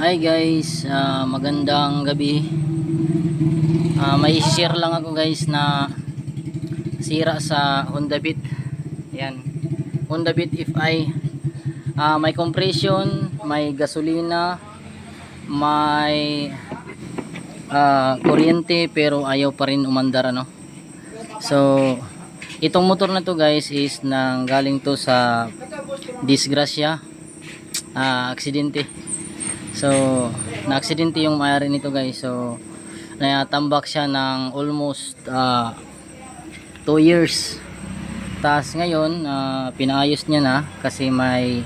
Hi guys, ah, magandang gabi. Ah, may share lang ako guys na sira sa Honda Beat. Yan. Honda Beat FI. Ah, may compression, may gasolina, may ah, kuryente pero ayaw pa rin umandar ano. So, itong motor na to guys is nang galing to sa disgrasya, ah, aksidente. So, na-aksidente yung mayari nito guys. So, natambak siya ng almost 2 years. Tapos ngayon, ah, pinaayos niya na kasi may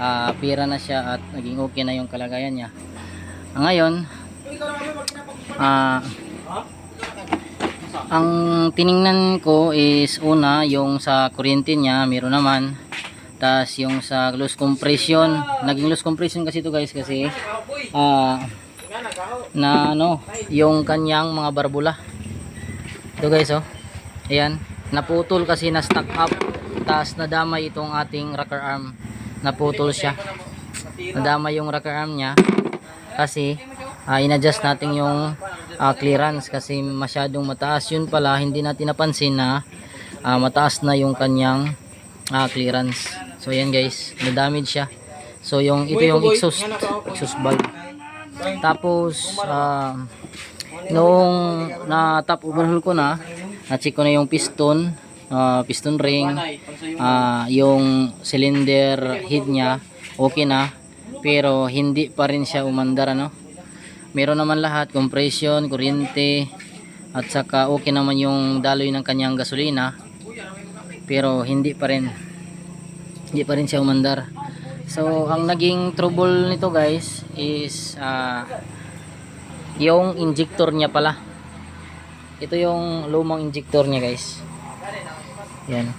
ah, pira na siya at naging okay na yung kalagayan niya. Ah, ngayon, ah, ang tiningnan ko is una yung sa kuryente niya, meron naman. Tapos yung sa loose compression, naging loose compression kasi ito guys kasi ah na ano, yung kanyang mga barbula. Ito guys oh. Ayan, naputol kasi na stuck up. Tapos nadamay itong ating rocker arm. Naputol siya. Nadamay yung rocker arm niya kasi ah, in-adjust natin yung ah, clearance kasi masyadong mataas yun pala hindi natin napansin na ah, mataas na yung kanyang ah, clearance so yan guys. Na-damage siya. So yung ito yung exhaust exhaust valve. Tapos ah, noong na top overhaul ko na na-check ko na yung piston ah, piston ring ah, yung cylinder head niya okay na. Pero hindi pa rin siya umandar ano. Meron naman lahat compression, kuryente at saka okay naman yung daloy ng kanyang gasolina. Pero hindi pa rin hindi pa rin siya umandar. So ang naging trouble nito guys is ah, yung injector niya pala. Ito yung lumang injector niya guys. Yan.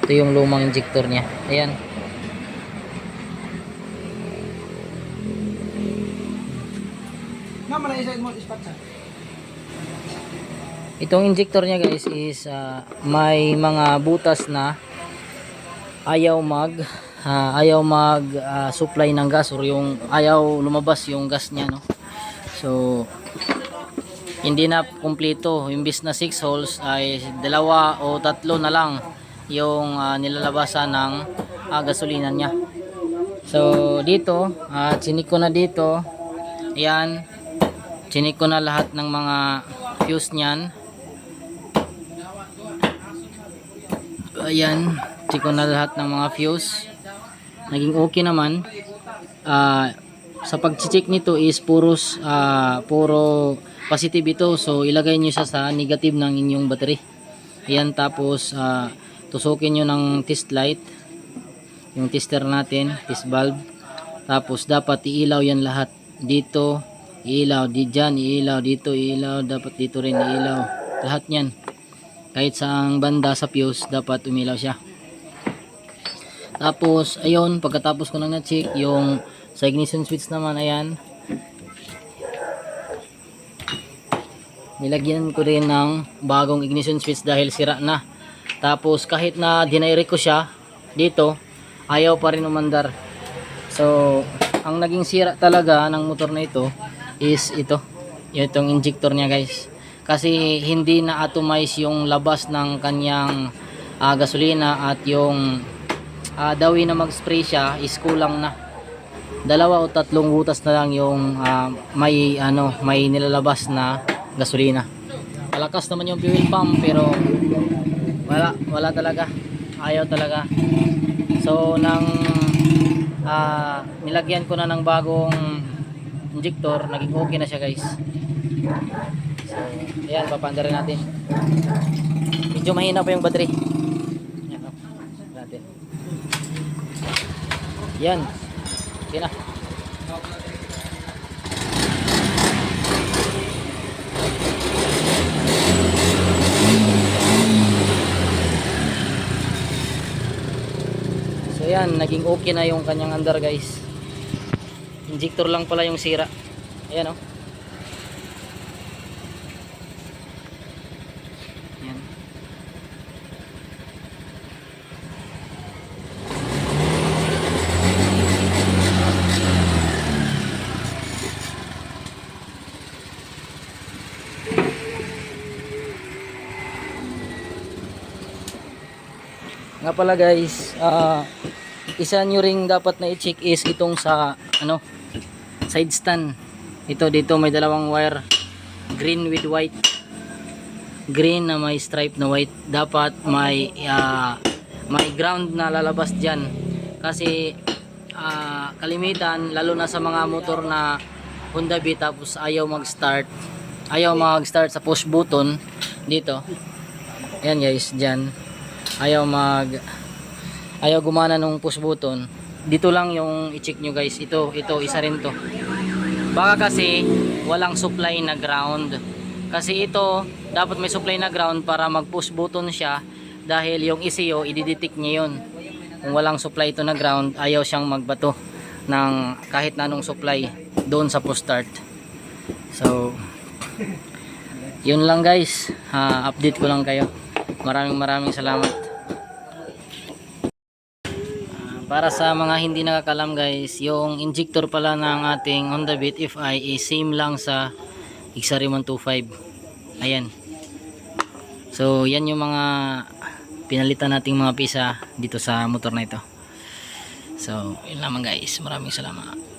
Ito yung lumang injector niya. Ayan. Mama na isa mo ispat sa. Itong injector niya guys is ah, may mga butas na ayaw mag ah, ayaw mag ah, supply ng gas or yung ayaw lumabas yung gas niya no. So hindi na kumpleto. Imbis na 6 holes ay dalawa o tatlo na lang yung ah, nilalabasan ng ah, gasolina niya. So dito, at sinik ko na dito. Ayan. Chinik ko na lahat ng mga fuse niyan. Ayan, check ko na lahat ng mga fuse. Naging okay naman. Ah, sa pag-check nito is puros ah, puro positive ito. So ilagay niyo siya sa negative ng inyong battery. Ayan tapos ah, tusukin niyo ng test light. Yung tester natin, test valve. Tapos dapat iilaw yan lahat dito, ilaw di dyan, ilaw dito, ilaw dapat dito rin ilaw. Lahat yan. Kahit saang banda sa fuse dapat umilaw siya. Tapos ayun, pagkatapos ko nang na-check yung sa ignition switch naman ayan. Nilagyan ko rin ng bagong ignition switch dahil sira na. Tapos kahit na dinirect ko siya dito, ayaw pa rin umandar. So, ang naging sira talaga ng motor na ito is ito. Itong injector niya guys. Kasi hindi na atomize yung labas ng kanyang ah, gasolina at yung uh, dawi na mag-spray siya is kulang na. Dalawa o tatlong butas na lang yung ah, may ano, may nilalabas na gasolina. Malakas naman yung fuel pump pero wala wala talaga. Ayaw talaga. So nang ah, nilagyan ko na ng bagong injector, naging okay na siya guys. Ayan, papandarin natin. Medyo mahina pa yung battery. Ayan, oh. natin. Yan. Okay na. So yan, naging okay na yung kanyang andar guys. Injector lang pala yung sira. Ayan oh. Nga pala guys, ah, isa nyo ring dapat na i-check is itong sa ano, side stand. Ito dito may dalawang wire, green with white. Green na may stripe na white. Dapat may ah, may ground na lalabas diyan. Kasi ah, kalimitan lalo na sa mga motor na Honda Beat tapos ayaw mag-start. Ayaw mag-start sa push button dito. Ayan guys, diyan. Ayaw mag ayaw gumana nung push button. Dito lang yung i-check nyo guys. Ito, ito, isa rin to. Baka kasi walang supply na ground. Kasi ito, dapat may supply na ground para mag-push button siya dahil yung ECU, ididetect niya yun. Kung walang supply ito na ground, ayaw siyang magbato ng kahit na anong supply doon sa push start. So, yun lang guys. Ha, update ko lang kayo. Maraming maraming salamat. Para sa mga hindi nakakalam guys, yung injector pala ng ating Honda Beat FI is same lang sa Xari 125. Ayan. So, yan yung mga pinalitan nating mga pisa dito sa motor na ito. So, yun lamang guys. Maraming salamat.